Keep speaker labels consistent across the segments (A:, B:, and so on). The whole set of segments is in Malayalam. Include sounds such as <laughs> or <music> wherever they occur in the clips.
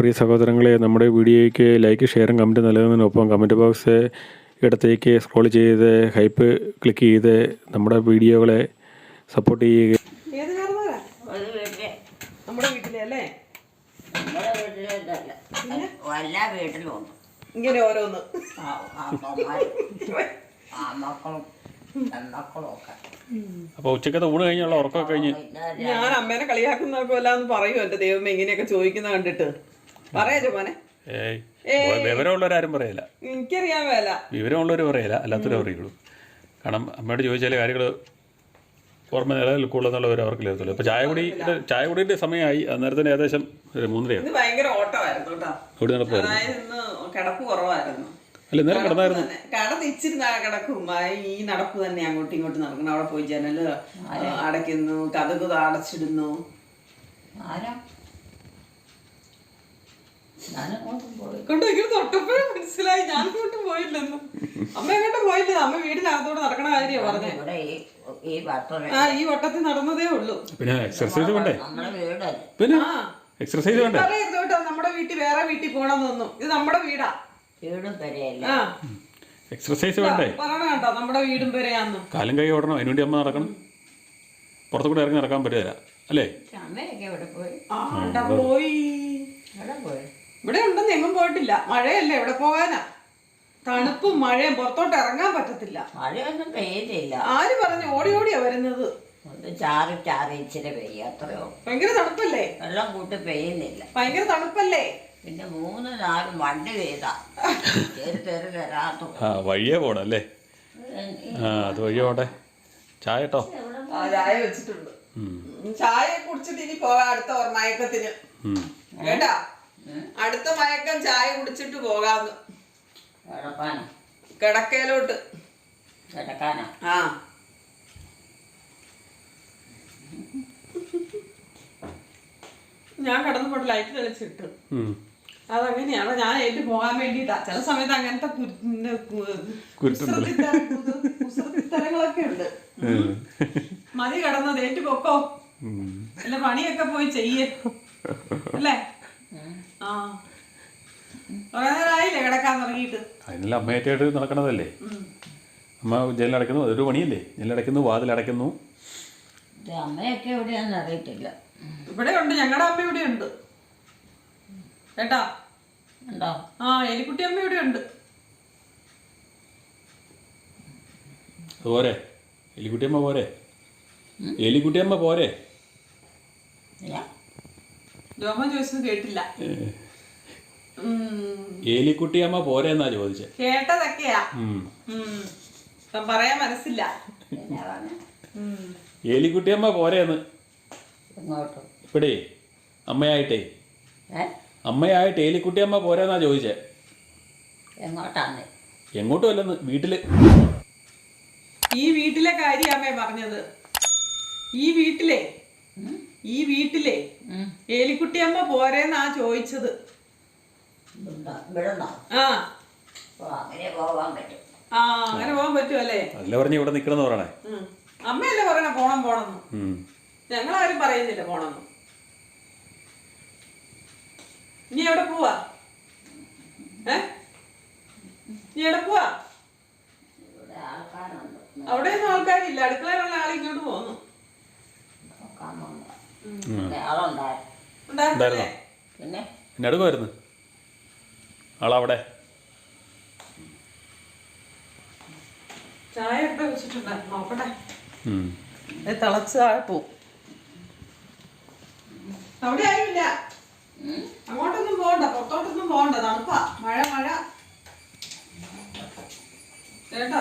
A: പ്രിയ സഹോദരങ്ങളെ നമ്മുടെ വീഡിയോയ്ക്ക് ലൈക്ക് ഷെയറും കമന്റ് നൽകുന്നതിനൊപ്പം കമന്റ് ബോക്സ് ഇടത്തേക്ക് സ്ക്രോൾ ചെയ്ത് ഹൈപ്പ് ക്ലിക്ക് ചെയ്ത് നമ്മുടെ വീഡിയോകളെ സപ്പോർട്ട് ചെയ്യുക.
B: നമ്മുടെ വീട്ടിലെ അല്ലേ?
C: നമ്മുടെ വീട്ടിലല്ല എല്ലാ വീട്ടിലും ഉണ്ട്.
B: ഇങ്ങനെ ഓരോന്ന്.
A: അപ്പോൾ ഉച്ചക്കത്തെ ഊണ് കഴിഞ്ഞുള്ള ഉറക്കമൊക്കെ കഴിഞ്ഞ്.
B: ഞാൻ അമ്മേനെ കളിയാക്കുന്നൊക്കെ പോലെ പറയൂ എന്റെ ദൈവമേ ഇങ്ങനെയൊക്കെ ചോദിക്കുന്ന കണ്ടിട്ട്. പറയാ മോനെ?
A: ഏയ് വിവരമുള്ളവരാരും പറയില്ല.
B: എനിക്കറിയാൻ വേല
A: വിവരമുള്ളവർ പറയില്ല അല്ലാത്തവരെ അറിയുള്ളൂ കാരണം അമ്മയോട് ചോദിച്ചാൽ കാര്യങ്ങൾ ഓർമ്മ നിലനിൽക്കുള്ളൂ എന്നുള്ളവർ അവർക്ക് ലഭിക്കുള്ളൂ ഇപ്പോൾ ചായ കുടി ചായ കുടിയുടെ സമയമായി. അന്നേരത്തിന് ഏകദേശം മൂന്നരയാണ്
B: ഇന്ന് ഭയങ്കര ഓട്ടമായിരുന്നു കേട്ടോ.
A: ഓടി നടപ്പായിരുന്നു
B: അതായത് കിടപ്പ് കുറവായിരുന്നു.
A: അല്ല ഇന്നലെ കിടന്നായിരുന്നു.
B: തന്നെ. കിടന്ന് ഇച്ചിരി നാ- കിടക്കും. ഈ നടപ്പ് തന്നെ അങ്ങോട്ടും ഇങ്ങോട്ടും നടക്കണം. അവിടെ പോയി ജനൽ അടയ്ക്കുന്നു കഥക് അടച്ചിടുന്നു.
C: ആരാ? ഞാനങ്ങോട്ടും പോയി.
B: കണ്ടോ ഇങ്ങനെ തൊട്ടപ്പോഴും മനസ്സിലായി. ഞാൻ ഇങ്ങോട്ടും പോയില്ലെന്ന്. അമ്മ എങ്ങോട്ടും പോയില്ല? അമ്മ വീടിനകത്തോട് നടക്കണ കാര്യമാണ് പറഞ്ഞേ.
C: ഇവിടെ ഈ
B: ആ ഈ വട്ടത്തിൽ നടന്നതേ ഉള്ളൂ.
A: പിന്നെ എക്സർസൈസ് വേണ്ടേ?
C: നമ്മുടെ വീടല്ല?
A: പിന്നെ
B: ആ.
A: എക്സർസൈസ് വേണ്ടേ?
B: പറയരുത് കേട്ടോ നമ്മുടെ വീട്ടിൽ വേറെ വീട്ടിൽ പോണെന്നൊന്നും ഇത് നമ്മുടെ വീടാ.
C: വീടും പെരയല്ല?
B: ആ.
A: എക്സർസൈസ് വേണ്ടേ?
B: പറയണ കണ്ടോ നമ്മുടെ വീടും വരെയാന്ന്
A: കാലും കൈ ഓടണം അതിനുവേണ്ടി അമ്മ നടക്കണം. പുറത്തു കൂടെ ഇറങ്ങി നടക്കാൻ പറ്റില്ല അല്ലേ?
C: അമ്മയൊക്കെ ഇവിടെ പോയി?
B: ആ പോയി.
C: ഇവിടെ പോയി?
B: ഇവിടെ ഉണ്ടെന്ന് എങ്ങും പോയിട്ടില്ല. മഴയല്ലേ എവിടെ പോകാനാ? തണുപ്പും മഴയും പുറത്തോട്ട് ഇറങ്ങാൻ പറ്റത്തില്ല.
C: മഴയൊന്നും പെയ്യുന്നില്ല
B: ആര് പറഞ്ഞു ഓടി ഓടിയാ വരുന്നത്?
C: ഒന്ന് ചാറി ചാറി ഇച്ചിരി പെയ്യും അത്രയോ
B: ഭയങ്കര തണുപ്പല്ലേ?
C: വെള്ളം കൂട്ടി പെയ്യുന്നില്ല.
B: ഭയങ്കര തണുപ്പല്ലേ?
C: പിന്നെ മൂന്ന് നാല് മണ്ണ് പെയ്താ. തെരു തെരു തരാത്തു
A: ആ വഴിയേ പോണം അല്ലേ ആ അത് വഴിയേ പോട്ടെ. ചായ കേട്ടോ
B: ആ ചായ വെച്ചിട്ടുണ്ട്. ഉം, ചായ കുടിച്ചിട്ട് ഇനി പോകാം അടുത്ത ഓർമ്മയക്കത്തിന് കേട്ടാ? അടുത്ത മയക്കം ചായ കുടിച്ചിട്ട് പോകാന്ന്. കിടക്കയിലോട്ട്.
C: കിടക്കാനോ.
B: ആ. ഞാൻ കടന്നപ്പോൾ ലൈറ്റ് തെളിച്ചിട്ട് അതങ്ങനെയാണ് ഞാൻ ഏറ്റു പോകാൻ വേണ്ടിട്ടാ ചില സമയത്ത് അങ്ങനത്തെ കു- പിന്നെ കു- കുസൃതിത്തര- ഉണ്ട്. മതി കടന്നത്. ഏറ്റു പൊക്കോ അല്ല പണിയൊക്കെ പോയി ചെയ്യേ. അല്ലേ?
A: അതിനെല്ലാം അമ്മയായിട്ട് നടക്കണതല്ലേ. അമ്മ ജയിലടയ്ക്കുന്നു അതൊരു പണിയല്ലേ? ജയിലടയ്ക്കുന്നു വാതിലടയ്ക്കുന്നു
C: അമ്മയൊക്കെ എവിടെയാണെന്ന് അറിയത്തില്ല.
B: ഇവിടെ ഉണ്ട് ഞങ്ങളുടെ അമ്മ ഇവിടെ ഉണ്ട്. കേട്ടാ?
C: ഉണ്ടോ?
B: ആ എലിക്കുട്ടി അമ്മ ഇവിടെ ഉണ്ട്.
A: പോരെ. എലിക്കുട്ടിയമ്മ പോരെ. എലിക്കുട്ടിയമ്മ പോരെ.
C: ഇല്ല.
B: ജോമൻ ചോദിച്ചത് കേട്ടില്ല.
A: ഏലിക്കുട്ടി അമ്മ പോരെന്നാ ചോദിച്ചേ.
B: കേട്ടതൊക്കെയാ. പറയാൻ മനസ്സില്ല.
C: ഏലിക്കുട്ടി അമ്മ
B: ഉം.
A: എലിക്കുട്ടിയമ്മ പോരേന്ന്. ഇവിടെ അമ്മയായിട്ടേ. അമ്മയായിട്ട് ഏലിക്കുട്ടിയമ്മ പോരെന്നാ ചോദിച്ചേ.
C: എങ്ങോട്ടാണ്
A: എങ്ങോട്ടും അല്ലെന്ന് വീട്ടിൽ.
B: ഈ വീട്ടിലെ കാര്യാമേ പറഞ്ഞത്. ഈ വീട്ടിലെ ഈ വീട്ടിലെ. ഏലിക്കുട്ടിയമ്മ പോരേന്നാ ചോദിച്ചത് ആ.
C: അങ്ങനെ പോകാൻ പറ്റും.
B: ആ അങ്ങനെ പോകാൻ പറ്റുമല്ലേ
A: അല്ല പറഞ്ഞ് ഇവിടെ നിക്കണെന്ന് പറയണേ.
B: അമ്മയല്ലേ പറയണ പോണം പോണെന്ന്. ഞങ്ങളാരും പറയുന്നില്ല പോണെന്ന് നീ എവിടെ പോവാ? ഏ? നീ എവിടെ പോവാ?
C: അവിടെ
B: അവിടെയൊന്നും ആൾക്കാരില്ല. അടുക്കളയിലുള്ള ആളിങ്ങോട്ട് പോന്നു. ഉണ്ടായിരുന്നല്ലേ?
C: പിന്നെ?
A: എടുക്കുമായിരുന്നു ആളവിടെ?
B: ചായ വെച്ചിട്ടുണ്ട്. നോക്കട്ടെ.
A: ഉം.
B: അത് തിളച്ച് താഴെ പോവും. അവിടെ ആരുമില്ല. അങ്ങോട്ടൊന്നും പോകണ്ട. പുറത്തോട്ടൊന്നും പോകണ്ട. തണുപ്പാ. മഴ മഴ. കേട്ടോ?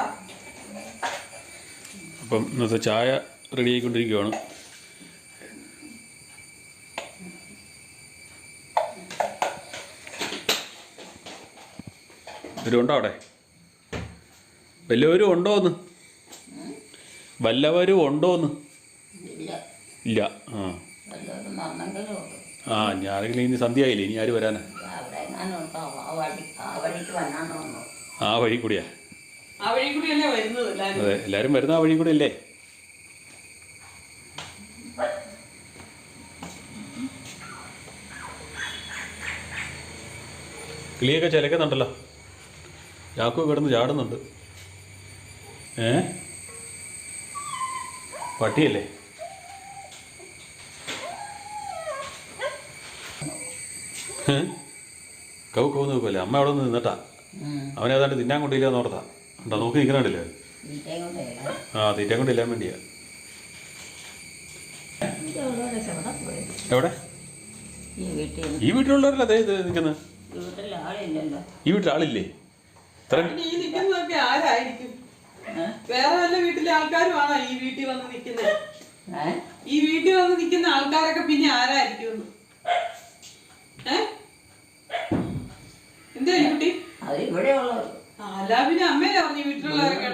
A: അപ്പം ഇന്നത്തെ ചായ റെഡി ആയിക്കൊണ്ടിരിക്കുകയാണ് ഉണ്ടോ അവിടെ? വല്ലവരും ഉണ്ടോന്ന് വല്ലവരും ഉണ്ടോന്ന്
C: ഇല്ല.
A: ഇല്ല. ആ. ആ ഞാനെങ്കിലും ഇനി സന്ധ്യയായില്ലേ? ഇനി ആര് വരാനാ?
C: ആ വഴി
A: കൂടിയാ? അതെ എല്ലാവരും വരുന്ന ആ വഴി കൂടെ അല്ലേ കിളിയൊക്കെ ചിലക്കുന്നുണ്ടല്ലോ. ചാക്കു കിടന്ന് ചാടുന്നുണ്ട്. ഏ? പട്ടിയല്ലേ? കൗ കൗ നോക്കുമല്ലേ അമ്മ അവിടെ നിന്ന് നിന്നിട്ടാ. അവനെ ഏതാണ്ട് തിന്നാൻ കൊണ്ടില്ല എന്നോർത്താ ഉണ്ടോ നോക്കി നിൽക്കണില്ലേ ആ തീറ്റ കൊണ്ടില്ലാൻ വേണ്ടിയാ. എവിടെ?
C: ഈ
A: വീട്ടിലുള്ളവരല്ലേ അതെ ഇത് നിൽക്കുന്നത്
C: ഈ വീട്ടിൽ
A: ആളില്ലേ?
B: നിൽക്കുന്നതൊക്കെ ആരായിരിക്കും? വേറെ വല്ല വീട്ടിലെ ആൾക്കാരുമാണോ ഈ വീട്ടിൽ വന്ന് നിൽക്കുന്നത് ഈ വീട്ടിൽ വന്ന് നിൽക്കുന്ന ആൾക്കാരൊക്കെ പിന്നെ ആരായിരിക്കും എന്താ കുട്ടി?
C: അത് ഇവിടെയുള്ളവർ
B: അല്ല പിന്നെ അമ്മയല്ലേ പറഞ്ഞു വീട്ടിലുള്ളവരൊക്കെ.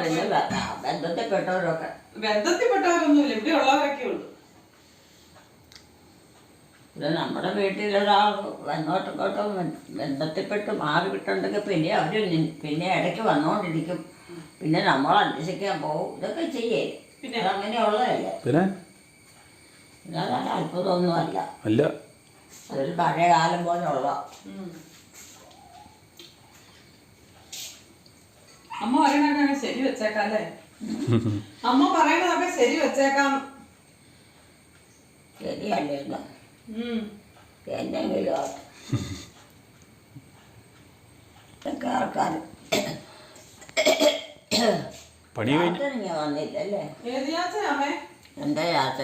C: ബന്ധത്തിൽപ്പെട്ടവരൊക്കെ
B: ബന്ധത്തിൽപ്പെട്ടവരൊന്നുമില്ല ഇവിടെ ഉള്ളവരൊക്കെ ഉള്ളു
C: ഇത് നമ്മുടെ വീട്ടിലൊരാൾ അങ്ങോട്ടും ഇങ്ങോട്ടും ബന്ധത്തിൽപ്പെട്ട് മാറി വിട്ടുണ്ടെങ്കിൽ പിന്നെ അവർ പിന്നെ ഇടയ്ക്ക് വന്നുകൊണ്ടിരിക്കും പിന്നെ നമ്മൾ അന്വേഷിക്കാൻ പോകും ഇതൊക്കെ ചെയ്യേ.
B: പിന്നെ?
C: അങ്ങനെയുള്ളതല്ലേ
A: പിന്നെ?
C: അത്ഭുതമൊന്നുമല്ല.
A: അല്ല.
C: അതൊരു പഴയ കാലം പോലെ ഉള്ള.
B: അമ്മ പറയണതൊക്കെ <laughs> ശരി വെച്ചേക്കാം അല്ലേ അമ്മ പറയണതൊക്കെ ശരി വെച്ചേക്കാം.
C: ശരിയല്ലേ ആൾക്കാർ
A: പണി കഴിഞ്ഞ്
C: വന്നില്ലല്ലേ? യാത്ര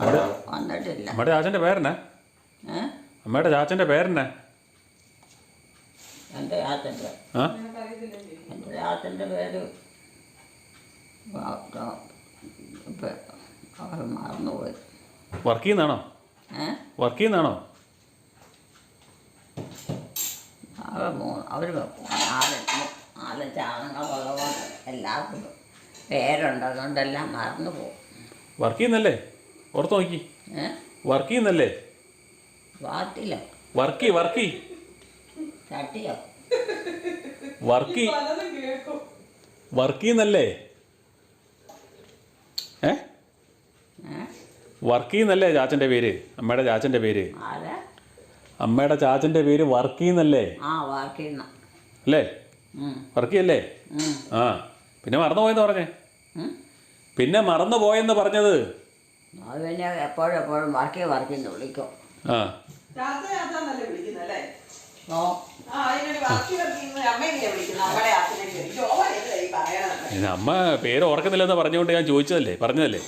A: അവിടെ
C: വന്നിട്ടില്ല.
A: അമ്മയുടെ ചാച്ചന്റെ പേരെന്നെ?
C: ഏ?
A: അമ്മയുടെ ചാച്ചന്റെ പേരെന്നാ? എന്റെ
B: യാത്രന്റെ
C: എന്റെ യാത്രന്റെ പേര് മറന്നുപോയി.
A: വർക്ക് ചെയ്യുന്നതാണോ വർക്ക് ചെയ്യുന്നതാണോ
C: അവർ നാലഞ്ച് എല്ലാവർക്കും മറന്നു പോകും.
A: വർക്ക് ചെയ്യുന്നല്ലേ ഓർത്ത് നോക്കി. വർക്ക് ചെയ്യുന്നല്ലേ
C: വാട്ടിലോ?
A: Work work.
C: ചട്ടിയോ
A: വർക്ക്.
B: കേൾക്കും
A: വർക്ക് ചെയ്യുന്നല്ലേ ഏ?
C: ഏ
A: വർക്ക് ചെയ്യുന്നല്ലേ ചാച്ചന്റെ പേര്? അമ്മയുടെ ചാച്ചന്റെ പേര്?
C: ആരാ?
A: അമ്മയുടെ ചാച്ചന്റെ പേര് വർക്ക് ചെയ്യുന്നല്ലേ?
C: ആ വാക്കിന്ന
A: അല്ലേ? വർക്ക് ചെയ്യല്ലേ? ആ പിന്നെ മറന്നു പോയെന്ന് പറഞ്ഞേ പിന്നെ മറന്നു പോയെന്ന് പറഞ്ഞത്?
C: അത് പിന്നെ എപ്പോഴും എപ്പോഴും വർക്കി വർക്കിന്ന് വിളിക്കും.
A: ആ.
B: വിളിക്കുന്നല്ലേ
C: ഓ.
B: ആ അതിനൊരു വർക്കുന്ന അമ്മയുടെ ഈ പറയണത്?
A: ഇത് അമ്മ പേര് ഓർക്കുന്നില്ലെന്ന് പറഞ്ഞുകൊണ്ട് ഞാൻ ചോദിച്ചതല്ലേ? പറഞ്ഞതല്ലേ?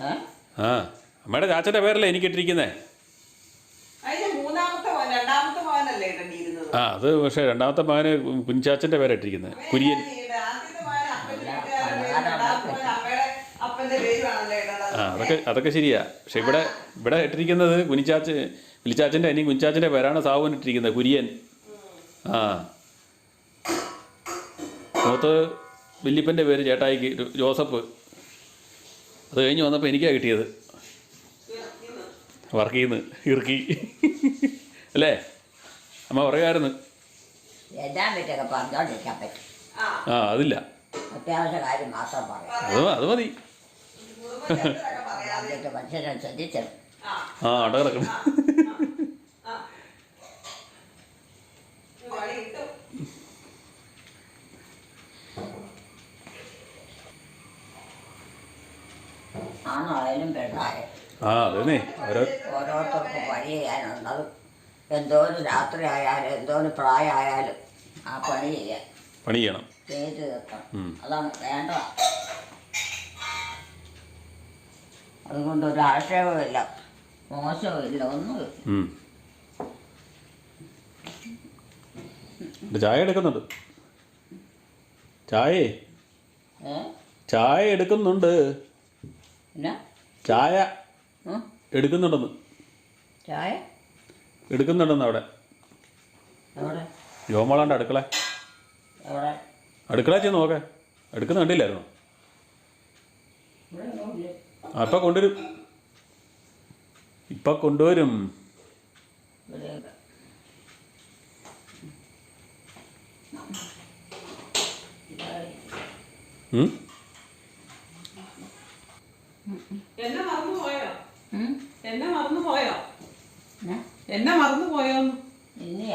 C: ഏ?
A: ആ. അമ്മയുടെ ചാച്ചന്റെ പേരല്ലേ എനിക്ക് ഇട്ടിരിക്കുന്നേ? ആ അത് പക്ഷേ രണ്ടാമത്തെ മകന് കുഞ്ചാച്ചന്റെ പേരാ ഇട്ടിരിക്കുന്നത് കുര്യൻ. ആ അതൊക്കെ അതൊക്കെ ശരിയാ. പക്ഷെ ഇവിടെ ഇവിടെ ഇട്ടിരിക്കുന്നത് കുനിച്ചാച്ച വിളിച്ചാച്ചന്റെ അനി കുഞ്ചാച്ചന്റെ പേരാണ് സാവുവിന് ഇട്ടിരിക്കുന്നത് കുര്യൻ. ആ. മൂത്ത് വല്യപ്പന്റെ പേര് ചേട്ടായിക്ക് ജോസഫ്. അത് കഴിഞ്ഞ് വന്നപ്പോൾ എനിക്കാ കിട്ടിയത്. വർക്ക് ചെയ്യുന്നു ഇറുക്കി. അല്ലേ? അമ്മ പറയുമായിരുന്നു
C: എല്ലാം പറ്റൊക്കെ പറഞ്ഞോണ്ടിരിക്കാൻ പറ്റും.
B: ആ.
A: ആ അതില്ല.
C: അത്യാവശ്യ കാര്യം മാത്രം പറയാം.
A: അത് അത് മതി.
C: ശ്രദ്ധിച്ചത്
B: ആ.
A: കിടക്കണം
B: ആ പണി കിട്ടും
C: ആണോ ആയാലും പെണ്ണായാലും
A: ആ അതന്നെ. ഓരോ
C: ഓരോരുത്തർക്കും പണി ചെയ്യാനുണ്ട് അത് എന്തോരം രാത്രി ആയാലും എന്തോരം പ്രായമായാലും ആ പണി ചെയ്യാൻ.
A: പണി ചെയ്യണം.
C: ചെയ്ത് തീർക്കണം. അതാണ് വേണ്ട അതുകൊണ്ട് ഒരു ആക്ഷേപമില്ല മോശമില്ല ഒന്നുമില്ല.
A: ചായ എടുക്കുന്നുണ്ട്. ചായ? ചായ എടുക്കുന്നുണ്ട്. ചായ? എടുക്കുന്നുണ്ടെന്ന്.
C: ചായ?
A: എടുക്കുന്നുണ്ടെന്ന് അവിടെ. ജോമോളാണ്ട് അടുക്കള. അടുക്കള ചെന്ന് നോക്കേ. എടുക്കുന്ന കണ്ടില്ലായിരുന്നു? ഇപ്പം കൊണ്ടുവരും. ഇപ്പം കൊണ്ടുവരും.
B: എന്നാ മറന്നു പോയോ? എന്നെ മറന്നു പോയോ? എന്നെ? മറന്നു പോയോന്ന് പിന്നെ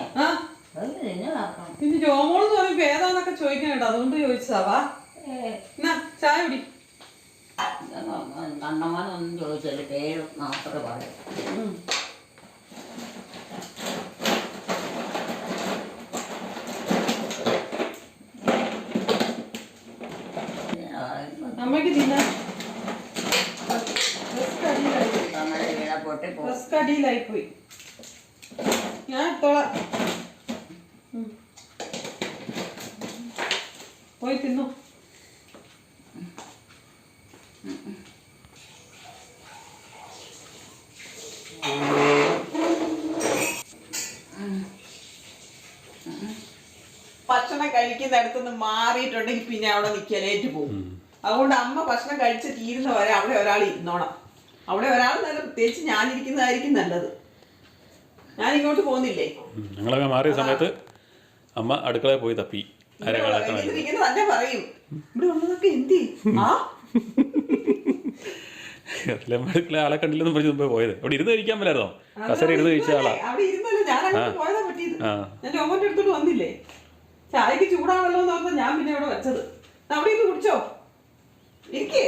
B: എന്ന് പറയുമ്പോ ഏതാന്നൊക്കെ ചോദിക്കാൻ കേട്ടോ. അതുകൊണ്ട് ചോദിച്ചതാ. വാ.
C: ഏ.
B: എന്നാ ചായ കുടി.
C: കണ്ണമാനൊന്നും ചോദിച്ചില്ല പേര് മാത്രമേ പറയൂ.
B: അമ്മയ്ക്ക് തിന്നാൻ ഡ്രസ്സ് അടിയിലായി പോയി.
C: നമ്മുടെ വീണ പൊട്ടി പോകും
B: ഡ്രസ്സ് പോയി ഞാൻ എടുത്തോളാം ഉം. പോയി തിന്നു. ഭക്ഷണം കഴിക്കുന്നിടത്ത് നിന്ന് മാറിയിട്ടുണ്ടെങ്കിൽ പിന്നെ അവിടെ നിൽക്കലേറ്റ് പോകും. അതുകൊണ്ട് അമ്മ ഭക്ഷണം കഴിച്ച് തീരുന്ന വരെ അവിടെ ഒരാൾ ഇരുന്നോണം. അവിടെ ഒരാൾ നല്ല പ്രത്യേകിച്ച് ഞാനിരിക്കുന്നതായിരിക്കും നല്ലത്. ഞാൻ ഇങ്ങോട്ട് പോകുന്നില്ലേ
A: ഞങ്ങളൊക്കെ മാറിയ സമയത്ത് അമ്മ അടുക്കളയിൽ പോയി തപ്പി. ആരെ കാണാത്ത
B: എന്നിട്ട് ഇങ്ങനെ തന്നെ പറയും. ഇവിടെ ഉള്ളതൊക്കെ എന്തി? ആ?
A: അതിലെ അടുക്കള ആളെ കണ്ടില്ലെന്ന് പറഞ്ഞ് മുമ്പേ പോയത്. അവിടെ ഇരുന്ന് കഴിക്കാൻ പറ്റായിരുന്നോ കസേര ഇരുന്ന് കഴിച്ച ആളാ.
B: അടുത്തോട്ട് വന്നില്ലേ? ചായക്ക് ചൂടാണല്ലോ എന്ന് പറഞ്ഞാൽ ഞാൻ പിന്നെ അവിടെ വെച്ചത്. അവിടെ ഇരുന്ന് കുടിച്ചോ. ഇരിക്കേ.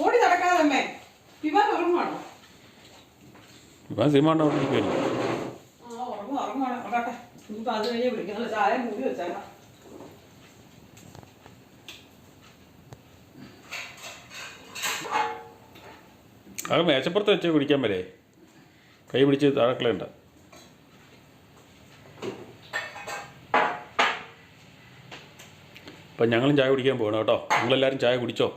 B: ഓടി നടക്കാതെ അമ്മേ. വിമാൻ ഉറങ്ങുവാണോ? ഉറങ്ങും ഉറങ്ങട്ടെ. അത് കഴിഞ്ഞ് ചായ മൂടി വെച്ചേക്കാം.
A: അത് മേശപ്പുറത്ത് വെച്ച് കുടിക്കാൻ വരെ. കൈ പിടിച്ച് താഴക്കളയുണ്ട അപ്പം ഞങ്ങളും ചായ കുടിക്കാൻ പോകണം കേട്ടോ. നിങ്ങളെല്ലാവരും ചായ കുടിച്ചോ?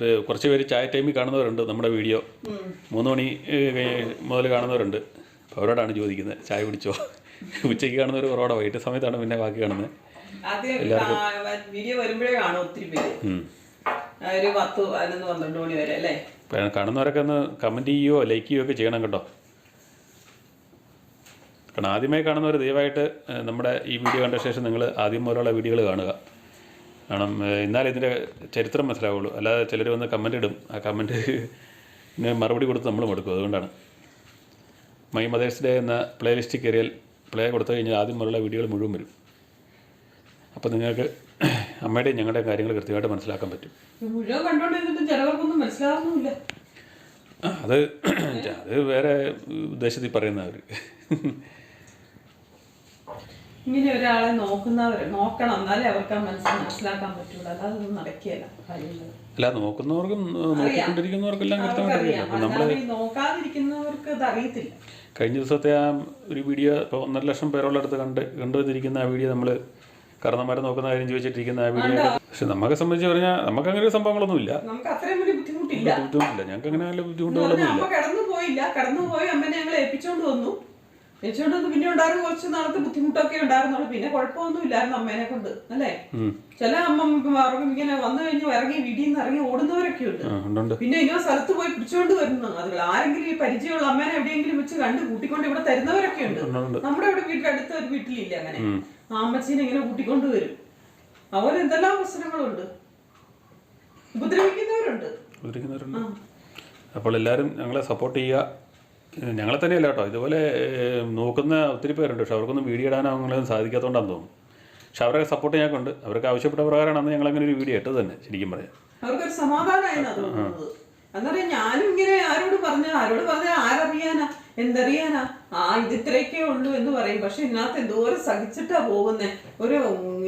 A: ഇത് കുറച്ച് പേര് ചായ ടൈമിൽ കാണുന്നവരുണ്ട് നമ്മുടെ വീഡിയോ. മൂന്ന് മണി മുതൽ കാണുന്നവരുണ്ട്. അപ്പോൾ അവരോടാണ് ചോദിക്കുന്നത് ചായ കുടിച്ചോ? ഉച്ചയ്ക്ക് കാണുന്നവർ കുറവാണ് വൈകിട്ട് സമയത്താണ് പിന്നെ ബാക്കി കാണുന്നത്.
B: എല്ലാവർക്കും കാ- വീഡിയോ വരുമ്പോഴേ കാണും ഒത്തിരി പേര്.
A: ഉം.
B: ആ, ഒരു പത്ത് പതിനൊന്ന് പന്ത്രണ്ട് മണി വരെ അല്ലേ?
A: അപ്പോൾ കാണുന്നവരൊക്കെ ഒന്ന് കമന്റ് ചെയ്യുകയോ ലൈക്ക് ചെയ്യുകയോ ഒക്കെ ചെയ്യണം കേട്ടോ. കാരണം ആദ്യമായി കാണുന്നവർ ദയവായിട്ട് നമ്മുടെ ഈ വീഡിയോ കണ്ട ശേഷം നിങ്ങൾ ആദ്യം പോലുള്ള വീഡിയോകൾ കാണുക. കാരണം എന്നാലേ ഇതിന്റെ ചരിത്രം മനസ്സിലാവുള്ളൂ. അല്ലാതെ ചിലർ വന്ന് കമന്റ് ഇടും. ആ കമന്റ് മറുപടി കൊടുത്ത് നമ്മൾ എടുക്കും. അതുകൊണ്ടാണ്. മൈ മദേഴ്സ് ഡേ എന്ന പ്ലേലിസ്റ്റ് കയറിയാൽ പ്ലേ കൊടുത്തു കഴിഞ്ഞാൽ ആദ്യം മുതലുള്ള വീഡിയോകൾ മുഴുവൻ വരും. അപ്പോൾ നിങ്ങൾക്ക് അമ്മയുടെയും ഞങ്ങളുടെയും കാര്യങ്ങൾ കൃത്യമായിട്ട് മനസ്സിലാക്കാൻ പറ്റും. അത് അത് വേറെ ഉദ്ദേശത്തിൽ പറയുന്നവർ
B: ഇങ്ങനെ ഒരാളെ നോക്കുന്നവർ നോക്കണം. എന്നാലേ അവർക്ക് ആ മനസ്സിൽ മനസ്സിലാക്കാൻ പറ്റുള്ളൂ. അല്ലാതെ ഒന്നും നടക്കുകയല്ല. കാര്യങ്ങൾ
A: അല്ല നോക്കുന്നവർക്കും നോക്കിക്കൊണ്ടിരിക്കുന്നവർക്കെല്ലാം കൃത്യമായിട്ട് നമ്മൾ
B: നോക്കാതിരിക്കുന്നവർക്ക് അത് അറിയത്തില്ല.
A: കഴിഞ്ഞ ദിവസത്തെ ആ ഒരു വീഡിയോ ഇപ്പോൾ ഒന്നര ലക്ഷം പേരുള്ള അടുത്ത് കണ്ട് കണ്ടുവന്നിരിക്കുന്ന ആ വീഡിയോ നമ്മൾ കറന്നമാരെ നോക്കുന്ന കാര്യം ചോദിച്ചിട്ടിരിക്കുന്ന ആ വീഡിയോ പക്ഷെ നമ്മളെ സംബന്ധിച്ച് പറഞ്ഞാൽ നമുക്ക് അങ്ങനെ ഒരു സംഭവങ്ങളൊന്നുമില്ല
B: ബുദ്ധിമുട്ടില്ല.
A: ഞങ്ങൾക്ക് അങ്ങനെ നല്ല
B: എന്ന്
A: ബുദ്ധിമുട്ടുകളൊന്നും
B: ഇല്ല അമ്മ കിടന്നു പോയില്ല. കിടന്നു പോയി അമ്മനെ ഞങ്ങൾ ഏൽപ്പിച്ചോണ്ട് വന്നു. വന്നു പിന്നെ ഉണ്ടായിരുന്നു കുറച്ച് നാളത്തെ ബുദ്ധിമുട്ടൊക്കെ ഉണ്ടായിരുന്നുള്ളൂ. പിന്നെ കുഴപ്പമൊന്നും ഇല്ലായിരുന്നു അമ്മേനെ കൊണ്ട് അല്ലേ? ചില അമ്മ ഇറങ്ങി ഇങ്ങനെ വന്നു കഴിഞ്ഞ് ഇറങ്ങി വീട്ടിൽ നിന്ന് ഇറങ്ങി ഓടുന്നവരൊക്കെ ഉണ്ട്. പിന്നെ ഇനോ സ്ഥലത്ത് പോയി പിടിച്ചോണ്ട് വരുന്നു അതുകൾ ആരെങ്കിലും ഈ പരിചയമുള്ള അമ്മേനെ എവിടെയെങ്കിലും വെച്ച് കണ്ട് കൂട്ടിക്കൊണ്ട് ഇവിടെ തരുന്നവരൊക്കെ ഉണ്ട്. നമ്മുടെ ഇവിടെ വീട്ടിൽ അടുത്ത ഒരു വീട്ടിലില്ല അങ്ങനെ. ആ അമ്മച്ചീനെ ഇങ്ങനെ കൂട്ടിക്കൊണ്ട് വരും. അവർ എന്തെല്ലാം പ്രശ്നങ്ങളുണ്ട്? ഉപദ്രവിക്കുന്നവരുണ്ട്.
A: ഉപദ്രവിക്കുന്നവരുണ്ട്. അപ്പോൾ എല്ലാവരും ഞങ്ങളെ സപ്പോർട്ട് ചെയ്യുക. ഞങ്ങളെ തന്നെയല്ല കേട്ടോ. ഇതുപോലെ നോക്കുന്ന ഒത്തിരി പേരുണ്ട്. പക്ഷെ അവർക്കൊന്നും വീഡിയോ ഇടാനോ അങ്ങനെ സാധിക്കാത്തതുകൊണ്ടാണെന്ന് തോന്നുന്നു. പക്ഷെ അവരെ സപ്പോർട്ട് ഞങ്ങൾക്കുണ്ട്. അവർക്ക് ആവശ്യപ്പെട്ട പ്രകാരമാണ് ഞങ്ങൾ അങ്ങനെ ഒരു വീഡിയോ ഇട്ടത് തന്നെ ശരിക്കും പറയാം.
B: അവർക്കൊരു സമാധാനമായിരുന്നു തോന്നുന്നത്. എന്നറിയാം ഞാനും ഇങ്ങനെ ആരോട് പറഞ്ഞ ആരോട് പറഞ്ഞ ആരറിയാനാ? എന്തറിയാനാ? ആ ഇത് ഇത്രയൊക്കെ ഉള്ളൂ എന്ന് പറയും. പക്ഷെ ഇതിനകത്ത് എന്തോരം സഹിച്ചിട്ടാ പോകുന്നേ? ഒരു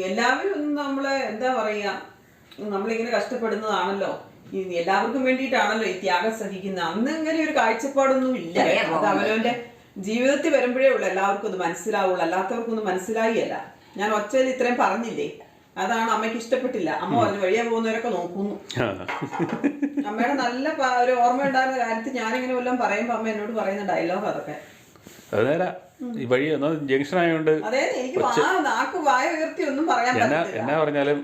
B: എല്ലാവരും നമ്മളെ എന്താ പറയാ നമ്മളിങ്ങനെ കഷ്ടപ്പെടുന്നതാണല്ലോ. എല്ലാവർക്കും വേണ്ടിയിട്ടാണല്ലോ ഈ ത്യാഗം സഹിക്കുന്നത്. അന്ന് ഇങ്ങനെ ഒരു കാഴ്ചപ്പാടൊന്നും ഇല്ല. അത് അവനവന്റെ ജീവിതത്തിൽ വരുമ്പോഴേ ഉള്ളൂ. എല്ലാവർക്കും ഒന്ന് മനസ്സിലാവുള്ളൂ. അല്ലാത്തവർക്കൊന്നും മനസ്സിലായില്ല ഞാൻ ഒച്ചയിൽ ഇത്രയും പറഞ്ഞില്ലേ? അതാണ് അമ്മയ്ക്ക് ഇഷ്ടപ്പെട്ടില്ല. അമ്മ പറഞ്ഞു വഴിയെ പോകുന്നവരൊക്കെ നോക്കുന്നു. അമ്മയുടെ നല്ല ഒരു ഓർമ്മ ഉണ്ടായിരുന്ന കാര്യത്തിൽ ഞാനിങ്ങനെ വല്ലതും പറയുമ്പോ അമ്മ എന്നോട് പറയുന്ന ഡയലോഗ് അതൊക്കെ.
A: അത് ഈ വഴി ജംഗ്ഷൻ ആയതുകൊണ്ട്
B: അതെ എനിക്ക് വാ നാക്ക് വായ ഉയർത്തി ഒന്നും പറയാൻ
A: എന്നാ എന്നാ പറഞ്ഞാലും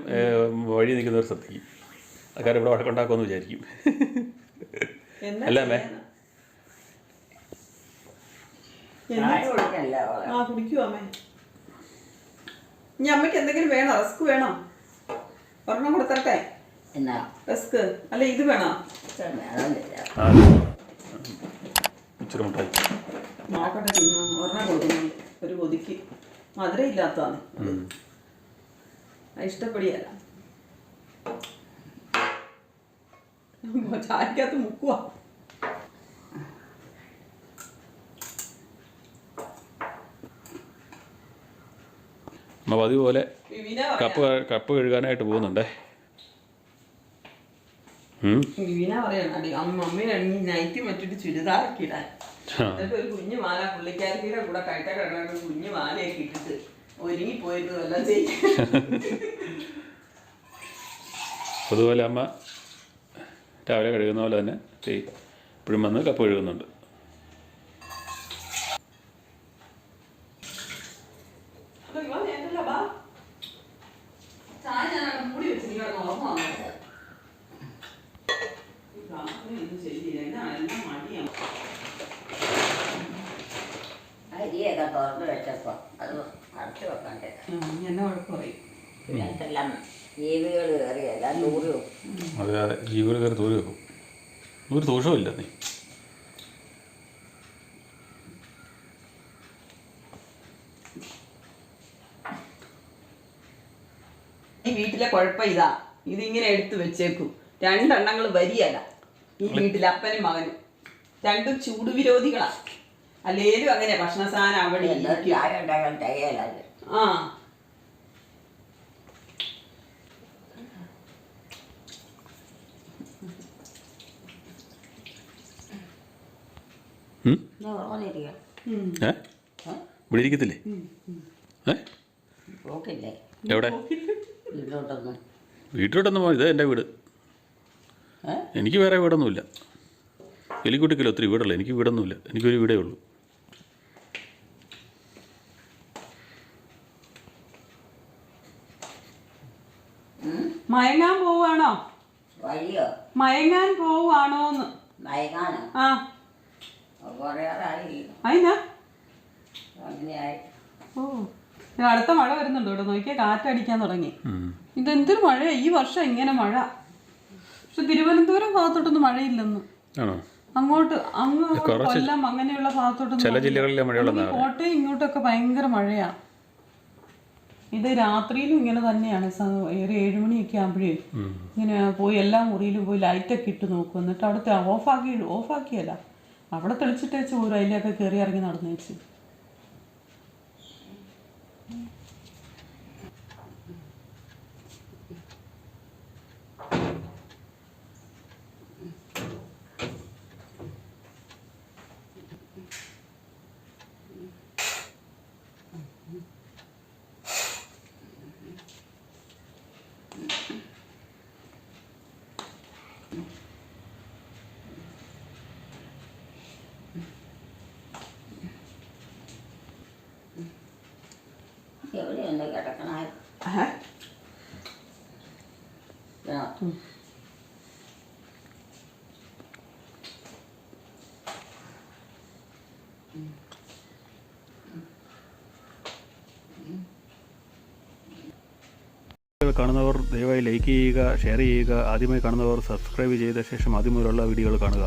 A: വഴി നിൽക്കുന്നവർ ശ്രദ്ധിക്കും. അക്കാര്യം ഇവിടെ വഴക്കുണ്ടാക്കുമെന്ന് വിചാരിക്കും. അല്ലേ അമ്മേ?
B: ആ കുടിക്കൂ അമ്മേ. ഇനി അമ്മയ്ക്ക് എന്തെങ്കിലും വേണോ? റസ്ക് വേണോ? ഒരെണ്ണം കൊടുത്തട്ടെ
C: എന്നാ?
B: റസ്ക്. അല്ല ഇത് വേണോ?
A: ഇച്ചിരി മുട്ടായി.
B: നോക്കട്ടെ തിന്നു ഒരെണ്ണം കൊടുക്കുന്നു ഒരു കൊതിക്ക്. മധുരം ഇല്ലാത്തതാണ്.
A: ഉം.
B: അത് ഇഷ്ടപ്പെടിയല്ല. ചായക്കകത്ത് മുക്കുക
A: അമ്മ
B: അതുപോലെ
A: കപ്പ് കപ്പ് കഴുകാനായിട്ട് പോകുന്നുണ്ടേ പൊതുപോലെ
B: വിവിന പറയണം അടി മമ്മീനാണെങ്കിൽ നൈറ്റ് മറ്റൊരു ചുരിദാറൊക്കെ ഇടാൻ
A: ആ.
B: എന്നിട്ട് ഒരു കുഞ്ഞു മാല പുള്ളിക്കാരത്തിയുടെ കൂടെ കയറ്റ കിടക്കുന്ന ഒരു കുഞ്ഞു മാലയൊക്കെ ഇട്ടിട്ട് ഒരുങ്ങി പോയിരുന്നു എല്ലാം ചെയ്യും
A: അതുപോലെ അമ്മ രാവിലെ കഴുകുന്ന പോലെ തന്നെ ചെയ്യും ഇപ്പോഴും വന്ന് കപ്പ് കഴുകുന്നുണ്ട്.
C: അരിയൊക്കെ തുറന്ന് വെച്ചപ്പോ? അത് അടച്ചു
B: വെക്കാൻ കേട്ടോ എന്നെ.
C: എന്തെല്ലാം ജീവികൾ കയറി എല്ലാം ദൂരെ വെക്കും.
A: അത് ജീവികൾ കയറി തൂരി വെക്കും. ഒരു ദോഷമില്ല നീ
B: ഈ വീട്ടിലെ കുഴപ്പം ഇതാ. ഇതിങ്ങനെ എടുത്തു വെച്ചേക്കും. രണ്ടെണ്ണങ്ങൾ വരിയല്ല. ഈ വീട്ടിലെ അപ്പനും മകനും. രണ്ടും ചൂട് വിരോധികളാ അല്ലേലും അങ്ങനെ ഭക്ഷണ സാധനം അവിടെ ഇരിക്കും. ആ
A: ഉം?
C: എന്നാ ഉറങ്ങിരിക്കാം
B: ഉം.
A: ഏ? ഇവിടെ ഇരിക്കത്തില്ലേ? ഏ? എവിടെ?
C: വീട്ടിലോട്ടൊന്നും.
A: പോയി ഇതാ എന്റെ വീട്. എനിക്ക് വേറെ വീടൊന്നുമില്ല. എലിക്കുട്ടിക്കല്ല ഒത്തിരി വീടല്ല എനിക്ക് വീടൊന്നുമില്ല. എനിക്കൊരു വീടേ ഉള്ളൂ.
B: മയങ്ങാൻ പോവാണോ മയങ്ങാൻ പോവാണോന്ന്
C: മയങ്ങാനോ?
B: ആ. അതിനാ ഓ അടുത്ത മഴ വരുന്നുണ്ട് ഇവിടെ നോക്കിയാൽ കാറ്റടിക്കാൻ തുടങ്ങി. ഇതെന്തൊരു മഴയാ? ഈ വർഷം ഇങ്ങനെ മഴ. പക്ഷെ തിരുവനന്തപുരം ഭാഗത്തോട്ടൊന്നും മഴയില്ലെന്ന്. അങ്ങോട്ട് അങ്ങ് കൊല്ലം അങ്ങനെയുള്ള ഭാഗത്തോട്ടൊന്നും
A: ചില ജില്ലകളിലെ
B: കോട്ടയം ഇങ്ങോട്ടൊക്കെ ഭയങ്കര മഴയാ. ഇത് രാത്രിയിലും ഇങ്ങനെ തന്നെയാണ്. ഒരു ഏഴുമണിയൊക്കെ ആകുമ്പോഴേ ഇങ്ങനെ പോയി എല്ലാ മുറിയിലും പോയി ലൈറ്റൊക്കെ ഇട്ട് നോക്കും. എന്നിട്ട് അവിടുത്തെ ഓഫാക്കി ഓഫാക്കിയല്ല അവിടെ തെളിച്ചിട്ടേച്ച് പോരും. അതിലൊക്കെ കയറി ഇറങ്ങി നടന്നേച്ച്.
C: എവിടെയുണ്ട് കിടക്കണ
A: കാണുന്നവർ ദയവായി ലൈക്ക് ചെയ്യുക ഷെയർ ചെയ്യുക ആദ്യമായി കാണുന്നവർ സബ്സ്ക്രൈബ് ചെയ്ത ശേഷം ആദ്യം മുതലുള്ള വീഡിയോകൾ കാണുക.